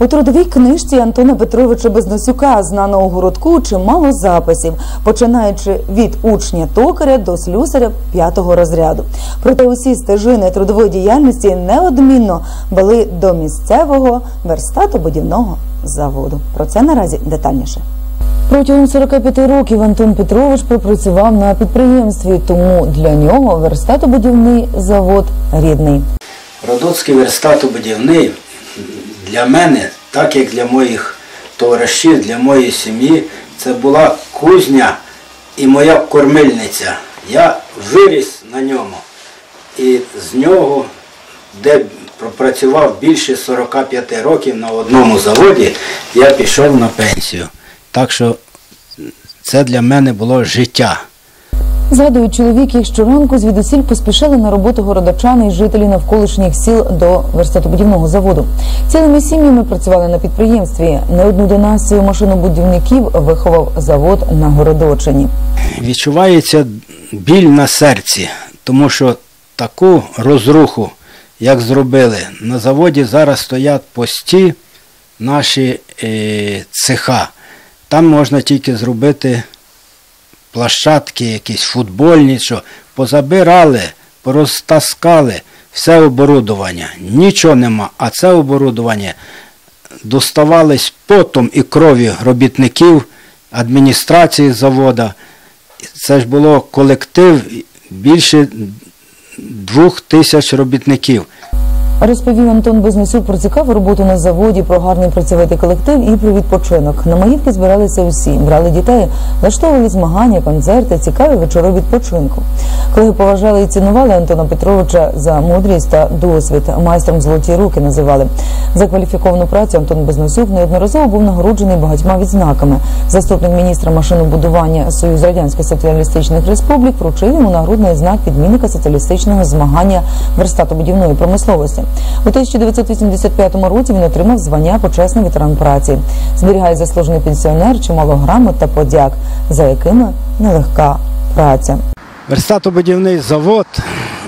У трудовій книжці Антона Петровича Безносюка, знаного городку, чимало записів, починаючи від учня токаря до слюсаря п'ятого розряду. Проте усі стежини трудової діяльності неодмінно вели до місцевого верстату будівного заводу. Про це наразі детальніше. Протягом 45 років Антон Петрович пропрацював на підприємстві, тому для нього верстатобудівний завод рідний. Родоцький верстатобудівний для мене, так як для моїх товаришів, для моєї сім'ї, це була кузня і моя кормильниця. Я виріс на ньому. І з нього, де пропрацював більше 45 років на одному заводі, я пішов на пенсію. Так що це для мене було життя. Згадують чоловіки, щоранку звідусіль поспішали на роботу городочани і жителі навколишніх сіл до верстатобудівного заводу. Цілими сім'ями працювали на підприємстві. Не одну династію машинобудівників виховав завод на Городочині. Відчувається біль на серці, тому що таку розруху, як зробили, на заводі зараз стоять пості наші е, цеха. Там можна тільки зробити площадки, якісь футбольні, що позабирали, порозтаскали все оборудування. Нічого нема. А це оборудування доставались потом і кров'ю робітників, адміністрації завода. Це ж було колектив більше двох тисяч робітників. Розповів Антон Безнесюк про цікаву роботу на заводі, про гарний працьовитий колектив і про відпочинок. На маївки збиралися усі, брали дітей, влаштовували змагання, концерти, цікаві вечори відпочинку. Колеги поважали і цінували Антона Петровича за мудрість та досвід. Майстром золоті руки називали. За кваліфіковану працю Антон Безносюк неодноразово був нагороджений багатьма відзнаками. Заступник міністра машинобудування Союз Радянських Соціалістичних Республік вручив йому нагрудний знак відмінника соціалістичного змагання верстатобудівної промисловості. У 1985 році він отримав звання почесний ветеран праці. Зберігає заслужений пенсіонер, чимало грамот та подяк, за якими нелегка праця. Верстатобудівний завод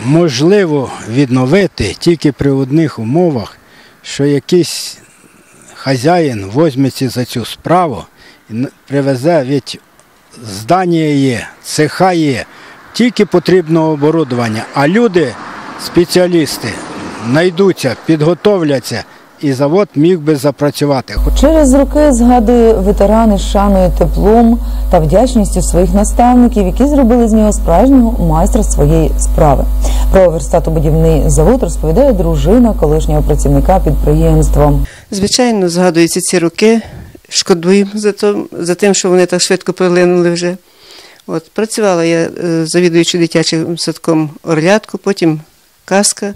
можливо відновити тільки при одних умовах, що якийсь хазяїн візьметься за цю справу і привезе від здання є, цеха є, тільки потрібно оборудування, а люди, спеціалісти, знайдуться, підготовляться, і завод міг би запрацювати. Через роки згадує ветерани з шаною теплом та вдячністю своїх наставників, які зробили з нього справжнього майстра своєї справи. Про верстатобудівний завод розповідає дружина колишнього працівника підприємства. Звичайно, згадуються ці роки, шкодуємо за, то, за тим, що вони так швидко пролинули вже. От, працювала я е, завідуючи дитячим садком Орлятку, потім казка.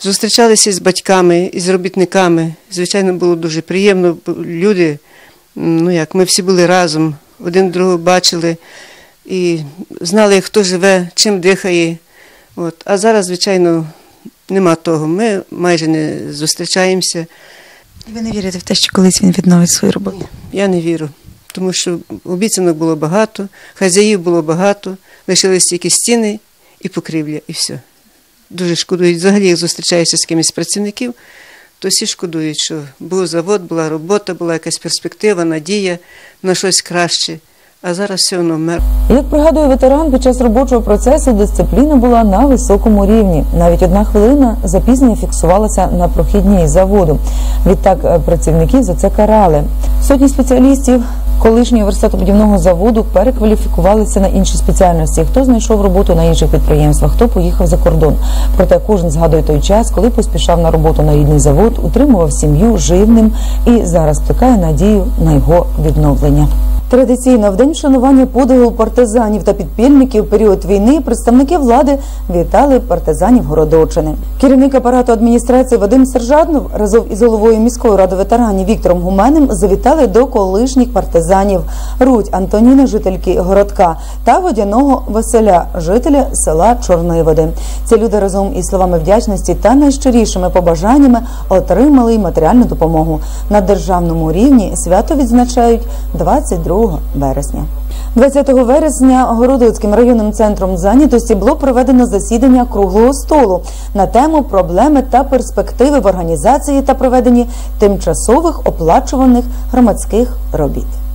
Зустрічалися з батьками і з робітниками. Звичайно, було дуже приємно. Люди, ну як, ми всі були разом, один другого бачили і знали, хто живе, чим дихає. От. А зараз, звичайно, нема того. Ми майже не зустрічаємося. Ви не вірите в те, що колись він відновить свою роботу? Я не вірю, тому що обіцянок було багато, хазяїв було багато, лишились тільки стіни і покрівля, і все. Дуже шкодують. Взагалі, як зустрічаюся з кимось з працівників, то всі шкодують, що був завод, була робота, була якась перспектива, надія на щось краще. А зараз все воно мер. Як пригадує ветеран, під час робочого процесу дисципліна була на високому рівні. Навіть одна хвилина запізнення фіксувалася на прохідній заводу. Відтак е, працівників за це карали. Сотні спеціалістів колишнього верстатобудівного заводу перекваліфікувалися на інші спеціальності. Хто знайшов роботу на інших підприємствах, хто поїхав за кордон. Проте кожен згадує той час, коли поспішав на роботу на рідний завод, утримував сім'ю живним і зараз плекає надію на його відновлення. Традиційно в день вшанування подвигу партизанів та підпільників в період війни представники влади вітали партизанів Городочини. Керівник апарату адміністрації Вадим Сержаднов разом із головою міської ради ветеранів Віктором Гуменем завітали до колишніх партизанів Рудь Антоніни, жительки городка, та водяного Василя, жителя села Чорної Води. Ці люди разом із словами вдячності та найщирішими побажаннями отримали й матеріальну допомогу. На державному рівні свято відзначають 22 22 вересня. 20 вересня Городоцьким районним центром зайнятості було проведено засідання круглого столу на тему проблеми та перспективи в організації та проведенні тимчасових оплачуваних громадських робіт.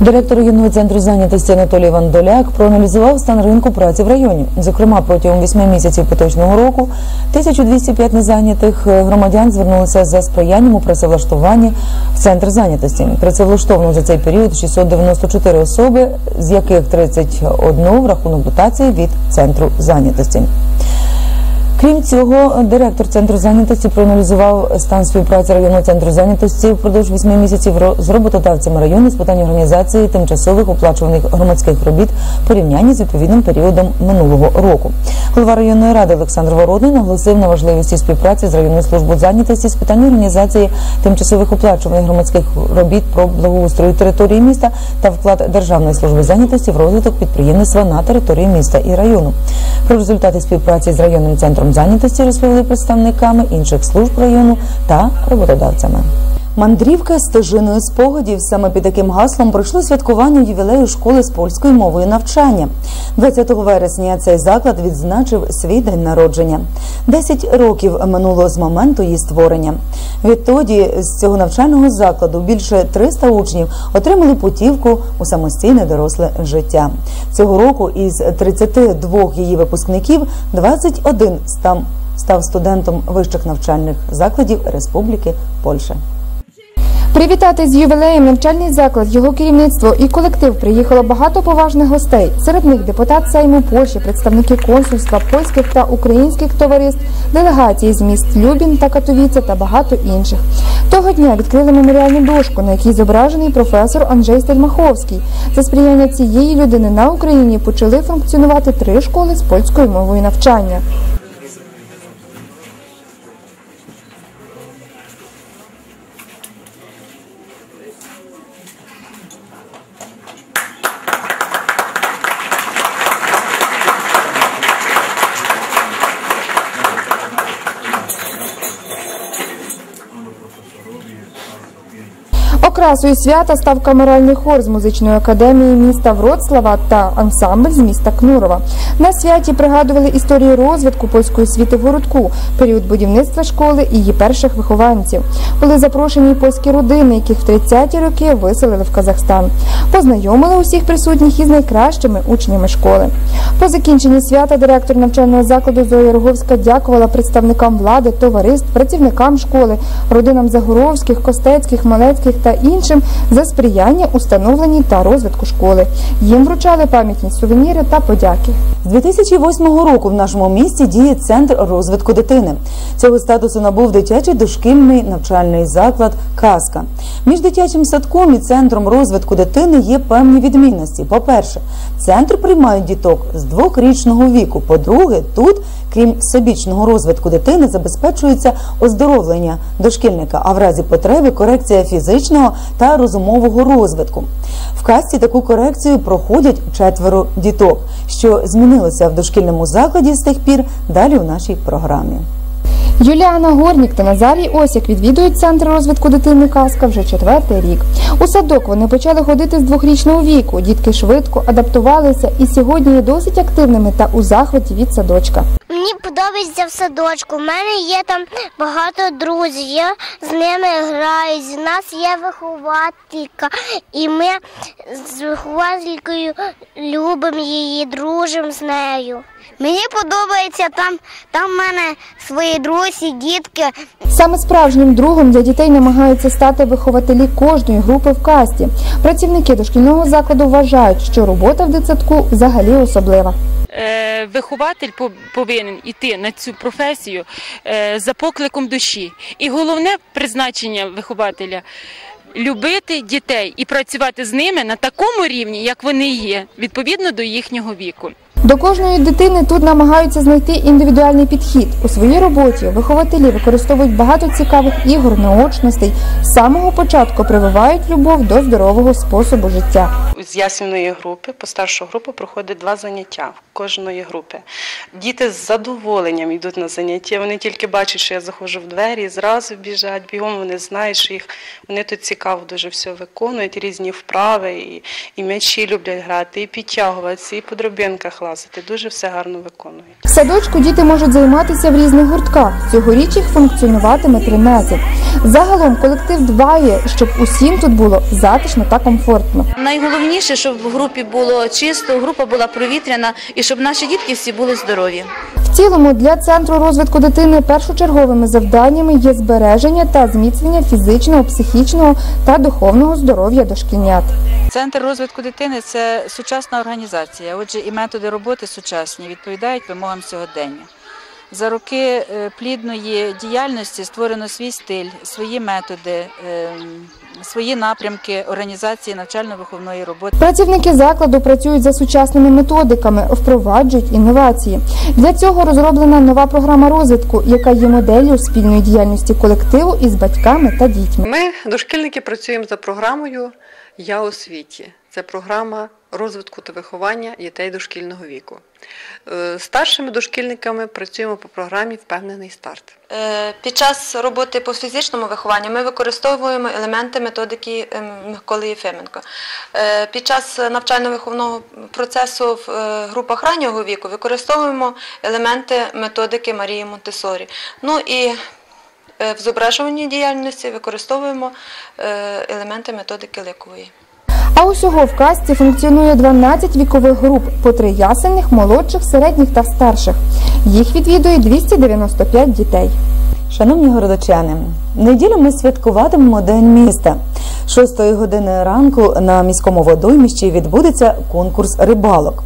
Директор районного центру зайнятості Анатолій Вандоляк проаналізував стан ринку праці в районі. Зокрема, протягом 8 місяців поточного року 1205 незайнятих громадян звернулися за сприянням у працевлаштуванні в центр зайнятості. Працевлаштовано за цей період 694 особи, з яких 31 в рахунок дотації від центру зайнятості. Крім цього, директор центру зайнятості проаналізував стан співпраці районного центру зайнятості впродовж вісьми місяців з роботодавцями району з питань організації тимчасових оплачуваних громадських робіт в порівнянні з відповідним періодом минулого року. Голова районної ради Олександр Вородний наголосив на важливості співпраці з районною службою зайнятості з питань організації тимчасових оплачуваних громадських робіт про благоустрою території міста та вклад Державної служби зайнятості в розвиток підприємництва на території міста і району. Про результати співпраці з районним центром зайнятості розповіли представниками інших служб району та роботодавцями. Мандрівка стежиною спогадів саме під таким гаслом пройшло святкування ювілею школи з польською мовою навчання. 20 вересня цей заклад відзначив свій день народження. 10 років минуло з моменту її створення. Відтоді з цього навчального закладу більше 300 учнів отримали путівку у самостійне доросле життя. Цього року із 32 її випускників 21 став, став студентом вищих навчальних закладів Республіки Польща. Привітати з ювілеєм навчальний заклад, його керівництво і колектив приїхало багато поважних гостей. Серед них депутат Сейму Польщі, представники консульства, польських та українських товариств, делегації з міст Любін та Катовіце та багато інших. Того дня відкрили меморіальну дошку, на якій зображений професор Анджей Стельмаховський. За сприяння цієї людини на Україні почали функціонувати три школи з польською мовою навчання. Окрасою свята став камеральний хор з музичної академії міста Вроцлава та ансамбль з міста Кнурова. На святі пригадували історію розвитку польської освіти в городку, період будівництва школи і її перших вихованців. Були запрошені польські родини, яких в 30-ті роки виселили в Казахстан. Познайомили усіх присутніх із найкращими учнями школи. По закінченні свята директор навчального закладу Зоя Роговська дякувала представникам влади, товариств, працівникам школи, родинам Загоровських, Костецьких, Малецьких та іншим за сприяння у та розвитку школи. Їм вручали пам'ятні сувеніри та подяки. З 2008 року в нашому місті діє центр розвитку дитини. Цього статусу набув дитячий дошкільний навчальний заклад Казка. Між дитячим садком і центром розвитку дитини є певні відмінності. По-перше, центр приймає діток з двохрічного віку. По-друге, тут, крім всебічного розвитку дитини, забезпечується оздоровлення дошкільника, а в разі потреби корекція фізичного та розумового розвитку. В казці таку корекцію проходять четверо діток, що змінилося в дошкільному закладі з тих пір. Далі у нашій програмі. Юліана Горнік та Назарій Осік відвідують центр розвитку дитини Казка вже четвертий рік. У садок вони почали ходити з двохрічного віку. Дітки швидко адаптувалися і сьогодні є досить активними та у захваті від садочка. Мені подобається в садочку. У мене є там багато друзів. Я з ними граю. З нас є вихователька, і ми з вихователькою любимо її, дружимо з нею. Мені подобається там, там в мене свої друзі, дітки. Саме справжнім другом для дітей намагаються стати вихователі кожної групи в касті. Працівники дошкільного закладу вважають, що робота в дитсадку взагалі особлива. Е, Вихователь по- повинен йти на цю професію е, за покликом душі. І головне призначення вихователя любити дітей і працювати з ними на такому рівні, як вони є, відповідно до їхнього віку. До кожної дитини тут намагаються знайти індивідуальний підхід. У своїй роботі вихователі використовують багато цікавих ігор, наочностей. З самого початку прививають любов до здорового способу життя. з ясільної групи, по старшу групу проходить два заняття кожної групи. Діти з задоволенням йдуть на заняття. Вони тільки бачать, що я заходжу в двері, зразу біжать, бігом вони знають, що їх вони тут цікаво дуже все виконують, різні вправи, і, і м'ячі люблять грати, і підтягуватися, і по дробинках лазити. Дуже все гарно виконують. В садочку діти можуть займатися в різних гуртках. Цьогоріч їх функціонуватиме 13. Загалом колектив дбає, щоб усім тут було затишно та комфортно. Найголовніше, щоб в групі було чисто, група була провітряна і щоб наші дітки всі були здорові. Цілому для центру розвитку дитини першочерговими завданнями є збереження та зміцнення фізичного, психічного та духовного здоров'я дошкільнят. Центр розвитку дитини це сучасна організація. Отже, і методи роботи сучасні відповідають вимогам сьогодення. За роки е, плідної діяльності створено свій стиль, свої методи, ем, свої напрямки організації навчально-виховної роботи. Працівники закладу працюють за сучасними методиками, впроваджують інновації. Для цього розроблена нова програма розвитку, яка є моделлю спільної діяльності колективу із батьками та дітьми. Ми, дошкільники, працюємо за програмою Я у світі. Це програма розвитку та виховання дітей дошкільного віку. Е, старшими дошкільниками працюємо по програмі Впевнений старт. Е, Під час роботи по фізичному вихованню ми використовуємо елементи методики ем, Миколи Єфименко. Е, Під час навчально-виховного процесу в групах раннього віку використовуємо елементи методики Марії Монтесорі. Ну і в зображуванні діяльності використовуємо елементи методики Ликової. А усього в касті функціонує 12 вікових груп по три ясельних, молодших, середніх та старших. Їх відвідує 295 дітей. Шановні городочани, неділю ми святкуватимемо День міста. 6 години ранку на міському водоймищі відбудеться конкурс рибалок.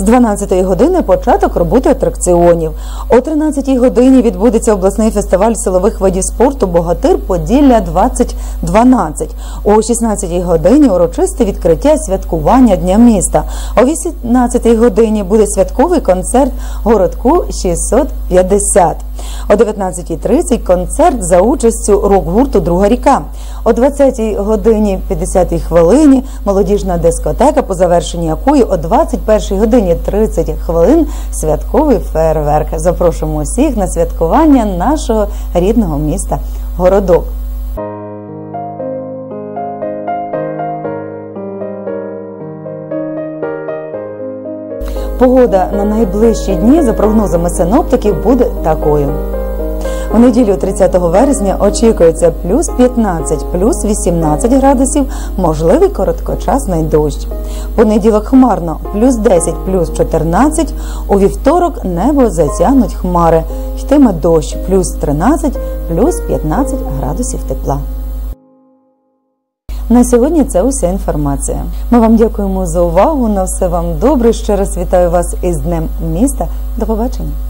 З 12 години початок роботи атракціонів. О 13 годині відбудеться обласний фестиваль силових видів спорту Богатир Поділля 2012. О 16 годині урочисте відкриття святкування Дня міста. О 18 годині буде святковий концерт городку 650. О 19.30 концерт за участю рок-гурту Друга ріка. О 20 годині 50 хвилині молодіжна дискотека, по завершенні якої о 21 годині 30 хвилин святковий фейерверк. Запрошуємо усіх на святкування нашого рідного міста Городок. Погода на найближчі дні, за прогнозами синоптиків, буде такою. У неділю 30 вересня очікується плюс 15, плюс 18 градусів, можливий короткочасний дощ. Понеділок хмарно, плюс 10, плюс 14. У вівторок небо затягнуть хмари. Йтиме дощ, плюс 13, плюс 15 градусів тепла. На сьогодні це уся інформація. Ми вам дякуємо за увагу. На все вам добре. Ще раз вітаю вас із Днем міста. До побачення.